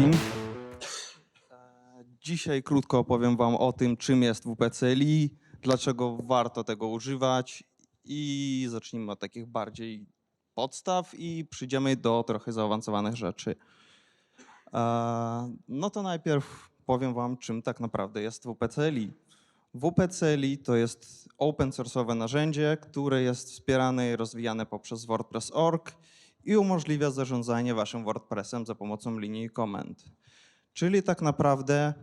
wszystkim. E, Dzisiaj krótko opowiem Wam o tym, czym jest WPCLI, dlaczego warto tego używać i zacznijmy od takich bardziej podstaw i przyjdziemy do trochę zaawansowanych rzeczy. E, No to najpierw powiem Wam, czym tak naprawdę jest WPCLI. WPCLI to jest open source'owe narzędzie, które jest wspierane i rozwijane poprzez WordPress.org i umożliwia zarządzanie Waszym WordPressem za pomocą linii komend. Czyli tak naprawdę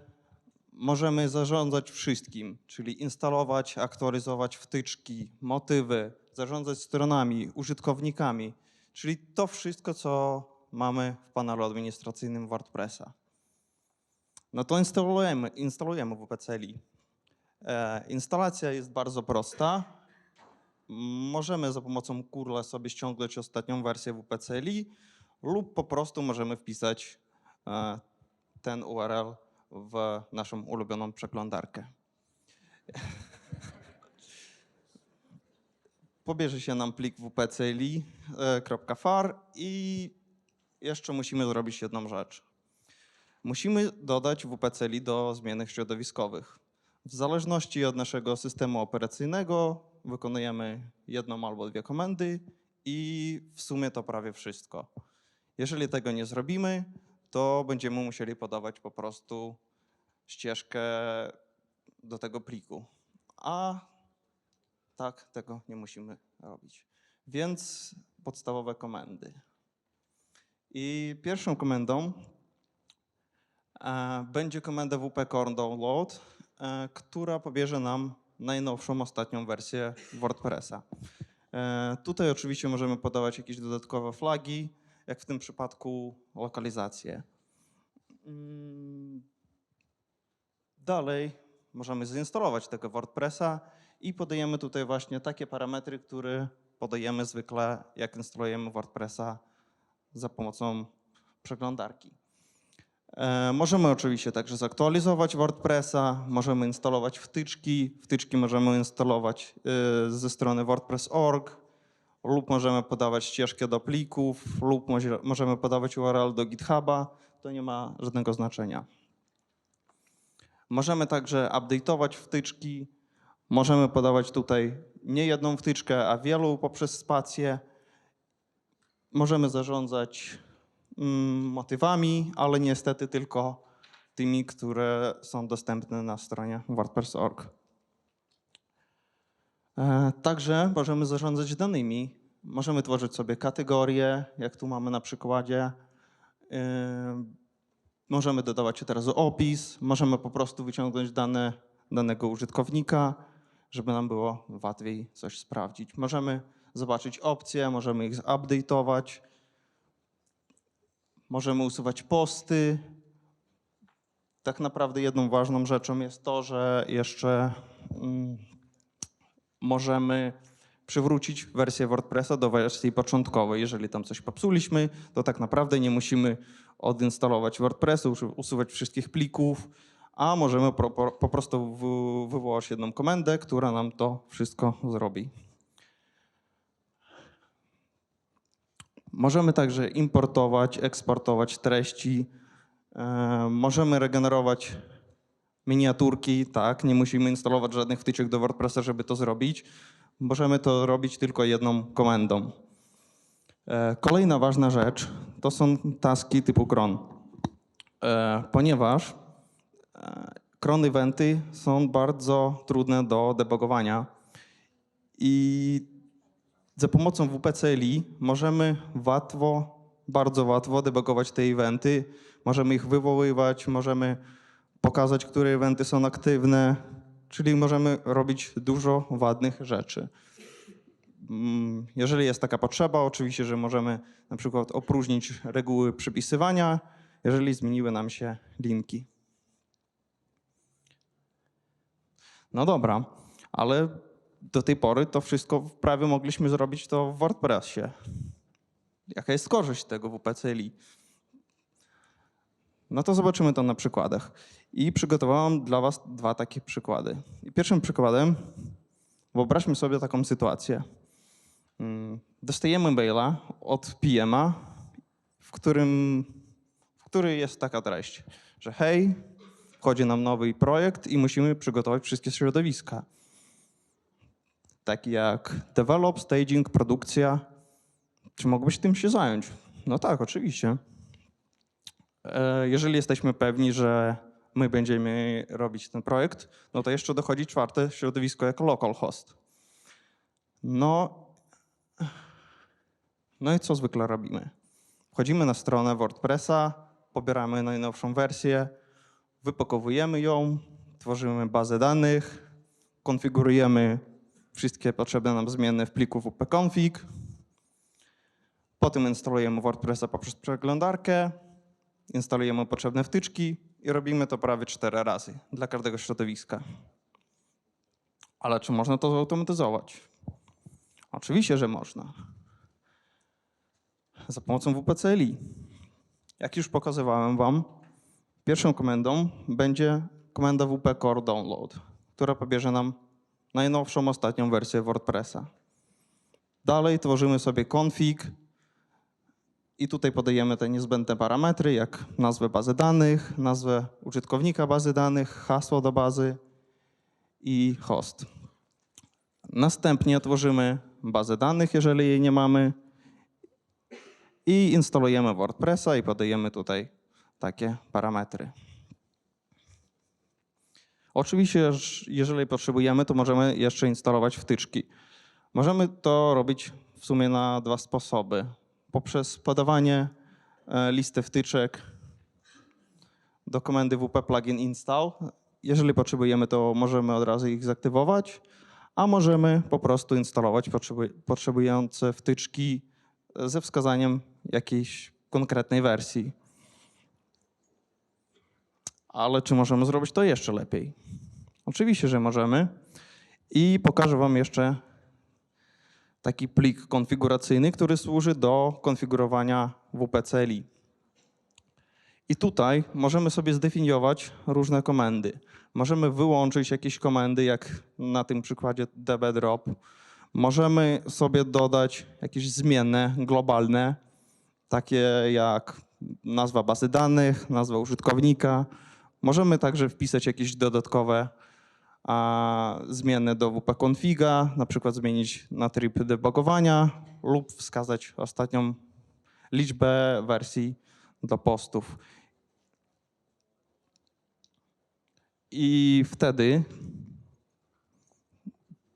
możemy zarządzać wszystkim, czyli instalować, aktualizować wtyczki, motywy, zarządzać stronami, użytkownikami, czyli to wszystko, co mamy w panelu administracyjnym WordPressa. No to instalujemy, instalujemy WPCLI. E, instalacja jest bardzo prosta. Możemy za pomocą curla sobie ściągnąć ostatnią wersję WPCLI lub po prostu możemy wpisać e, ten URL w naszą ulubioną przeglądarkę. Pobierze się nam plik wpcli.far i jeszcze musimy zrobić jedną rzecz. Musimy dodać WPCLI do zmiennych środowiskowych. W zależności od naszego systemu operacyjnego wykonujemy jedną albo dwie komendy i w sumie to prawie wszystko. Jeżeli tego nie zrobimy, to będziemy musieli podawać po prostu ścieżkę do tego pliku. A tak, tego nie musimy robić. Więc podstawowe komendy. I pierwszą komendą e, będzie komenda wp core download, e, która pobierze nam najnowszą, ostatnią wersję WordPressa. E, Tutaj oczywiście możemy podawać jakieś dodatkowe flagi, jak w tym przypadku lokalizację. Mm, Dalej możemy zinstalować tego WordPressa i podajemy tutaj właśnie takie parametry, które podajemy zwykle, jak instalujemy WordPressa za pomocą przeglądarki. E, Możemy oczywiście także zaktualizować WordPressa, możemy instalować wtyczki. Wtyczki możemy instalować e, ze strony WordPress.org lub możemy podawać ścieżkę do plików lub możemy podawać URL do GitHuba. To nie ma żadnego znaczenia. Możemy także update'ować wtyczki. Możemy podawać tutaj nie jedną wtyczkę, a wielu poprzez spację. Możemy zarządzać motywami, ale niestety tylko tymi, które są dostępne na stronie WordPress.org. E, Także możemy zarządzać danymi. Możemy tworzyć sobie kategorie, jak tu mamy na przykładzie. E, Możemy dodawać od razu opis, możemy po prostu wyciągnąć dane danego użytkownika, żeby nam było łatwiej coś sprawdzić. Możemy zobaczyć opcje, możemy ich update'ować, możemy usuwać posty. Tak naprawdę jedną ważną rzeczą jest to, że jeszcze mm, możemy przywrócić wersję WordPressa do wersji początkowej. Jeżeli tam coś popsuliśmy, to tak naprawdę nie musimy odinstalować WordPressa, usu- usuwać wszystkich plików, a możemy pro, po, po prostu w, wywołać jedną komendę, która nam to wszystko zrobi. Możemy także importować, eksportować treści. E, możemy regenerować miniaturki, tak, nie musimy instalować żadnych wtyczek do WordPressa, żeby to zrobić. Możemy to robić tylko jedną komendą. E, Kolejna ważna rzecz to są taski typu cron, E, ponieważ cron eventy są bardzo trudne do debugowania i za pomocą WPCLI możemy łatwo, bardzo łatwo debugować te eventy. Możemy ich wywoływać, możemy pokazać, które eventy są aktywne, czyli możemy robić dużo ładnych rzeczy. Mm, Jeżeli jest taka potrzeba, oczywiście, że możemy na przykład opróżnić reguły przypisywania, jeżeli zmieniły nam się linki. No dobra, ale do tej pory to wszystko prawie mogliśmy zrobić to w WordPressie. Jaka jest korzyść tego WPCLI? No to zobaczymy to na przykładach. I przygotowałam dla Was dwa takie przykłady. I pierwszym przykładem wyobraźmy sobie taką sytuację. Mm, Dostajemy maila od PM-a, w którym, w który jest taka treść, że hej, wchodzi nam nowy projekt i musimy przygotować wszystkie środowiska. Takie jak develop, staging, produkcja. Czy mógłbyś tym się zająć? No tak, oczywiście. E, Jeżeli jesteśmy pewni, że my będziemy robić ten projekt, no to jeszcze dochodzi czwarte środowisko jako local host. No, no i co zwykle robimy? Wchodzimy na stronę WordPressa, pobieramy najnowszą wersję, wypakowujemy ją, tworzymy bazę danych, konfigurujemy wszystkie potrzebne nam zmienne w pliku wp-config, potem instalujemy WordPressa poprzez przeglądarkę, instalujemy potrzebne wtyczki i robimy to prawie cztery razy dla każdego środowiska. Ale czy można to zautomatyzować? Oczywiście, że można. Za pomocą WPCLI. Jak już pokazywałem Wam, pierwszą komendą będzie komenda WP Core Download, która pobierze nam najnowszą, ostatnią wersję WordPressa. Dalej tworzymy sobie config i tutaj podajemy te niezbędne parametry, jak nazwę bazy danych, nazwę użytkownika bazy danych, hasło do bazy i host. Następnie tworzymy bazę danych, jeżeli jej nie mamy i instalujemy WordPressa i podajemy tutaj takie parametry. Oczywiście, że jeżeli potrzebujemy, to możemy jeszcze instalować wtyczki. Możemy to robić w sumie na dwa sposoby. Poprzez podawanie e, listy wtyczek do komendy wp plugin install. Jeżeli potrzebujemy, to możemy od razu ich zaktywować, a możemy po prostu instalować potrzebu- potrzebujące wtyczki ze wskazaniem jakiejś konkretnej wersji. Ale czy możemy zrobić to jeszcze lepiej? Oczywiście, że możemy. I pokażę Wam jeszcze taki plik konfiguracyjny, który służy do konfigurowania WPCLI. I tutaj możemy sobie zdefiniować różne komendy. Możemy wyłączyć jakieś komendy, jak na tym przykładzie dbdrop. Możemy sobie dodać jakieś zmienne globalne, takie jak nazwa bazy danych, nazwa użytkownika. Możemy także wpisać jakieś dodatkowe a, zmiany do wp-configa, na przykład zmienić na tryb debugowania lub wskazać ostatnią liczbę wersji do postów. I wtedy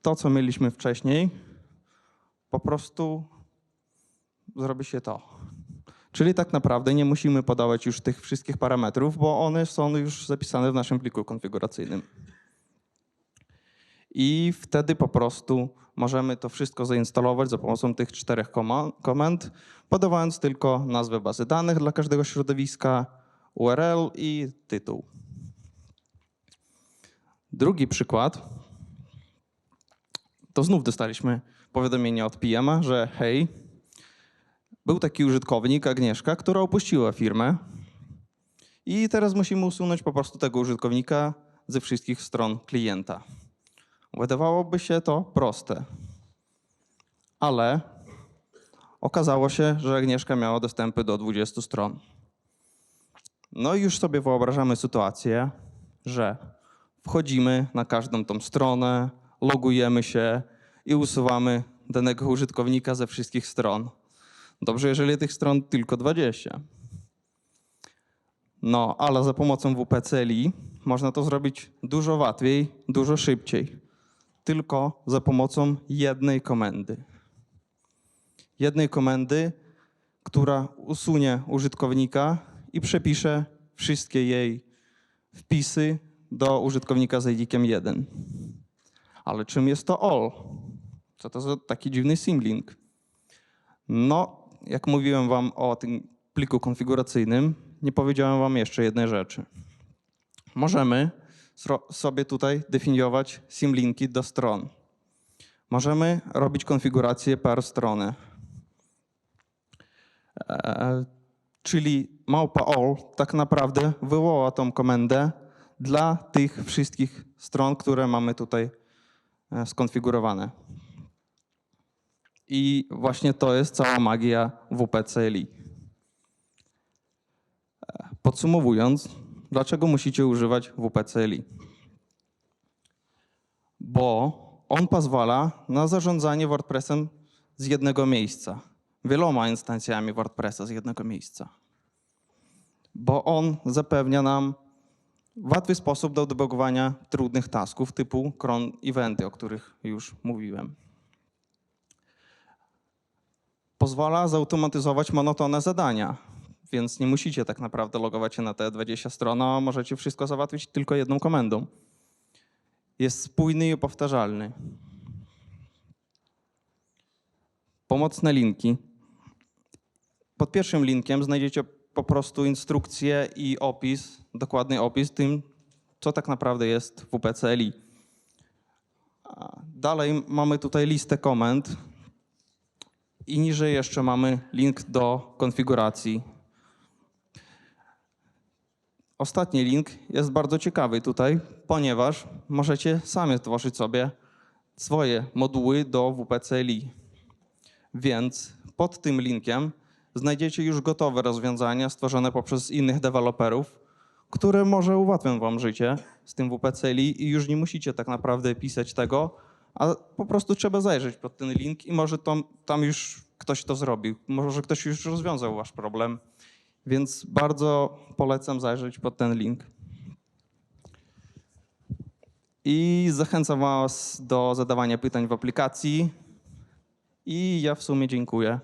to, co mieliśmy wcześniej, po prostu zrobi się to. Czyli tak naprawdę nie musimy podawać już tych wszystkich parametrów, bo one są już zapisane w naszym pliku konfiguracyjnym. I wtedy po prostu możemy to wszystko zainstalować za pomocą tych czterech komend, podawając tylko nazwę bazy danych dla każdego środowiska, URL i tytuł. Drugi przykład to znów dostaliśmy powiadomienie od PM, że hej, był taki użytkownik, Agnieszka, która opuściła firmę i teraz musimy usunąć po prostu tego użytkownika ze wszystkich stron klienta. Wydawałoby się to proste, ale okazało się, że Agnieszka miała dostępy do 20 stron. No i już sobie wyobrażamy sytuację, że wchodzimy na każdą tą stronę, logujemy się i usuwamy danego użytkownika ze wszystkich stron. Dobrze, jeżeli tych stron tylko 20. No, ale za pomocą WPCLI można to zrobić dużo łatwiej, dużo szybciej. Tylko za pomocą jednej komendy. Jednej komendy, która usunie użytkownika i przepisze wszystkie jej wpisy do użytkownika z ID-kiem 1. Ale czym jest to all? Co to za taki dziwny symlink? No, jak mówiłem wam o tym pliku konfiguracyjnym, nie powiedziałem wam jeszcze jednej rzeczy. Możemy sobie tutaj definiować symlinki do stron. Możemy robić konfigurację per stronę. E, czyli małpa all tak naprawdę wywoła tą komendę dla tych wszystkich stron, które mamy tutaj e, skonfigurowane. I właśnie to jest cała magia WP CLI. E, Podsumowując, dlaczego musicie używać WPCLI? Bo on pozwala na zarządzanie WordPressem z jednego miejsca, wieloma instancjami WordPressa z jednego miejsca. Bo on zapewnia nam łatwy sposób do debugowania trudnych tasków typu cron eventy, o których już mówiłem. Pozwala zautomatyzować monotonne zadania, więc nie musicie tak naprawdę logować się na te 20 stron, a możecie wszystko załatwić tylko jedną komendą. Jest spójny i powtarzalny. Pomocne linki. Pod pierwszym linkiem znajdziecie po prostu instrukcję i opis, dokładny opis tym, co tak naprawdę jest WPCLI. Dalej mamy tutaj listę komend i niżej jeszcze mamy link do konfiguracji. Ostatni link jest bardzo ciekawy tutaj, ponieważ możecie sami tworzyć sobie swoje moduły do WPCLI. Więc pod tym linkiem znajdziecie już gotowe rozwiązania stworzone poprzez innych deweloperów, które może ułatwią wam życie z tym WPCLI i już nie musicie tak naprawdę pisać tego, a po prostu trzeba zajrzeć pod ten link i może tam, już ktoś to zrobił, może ktoś już rozwiązał wasz problem. Więc bardzo polecam zajrzeć pod ten link. I zachęcam Was do zadawania pytań w aplikacji. I ja w sumie dziękuję.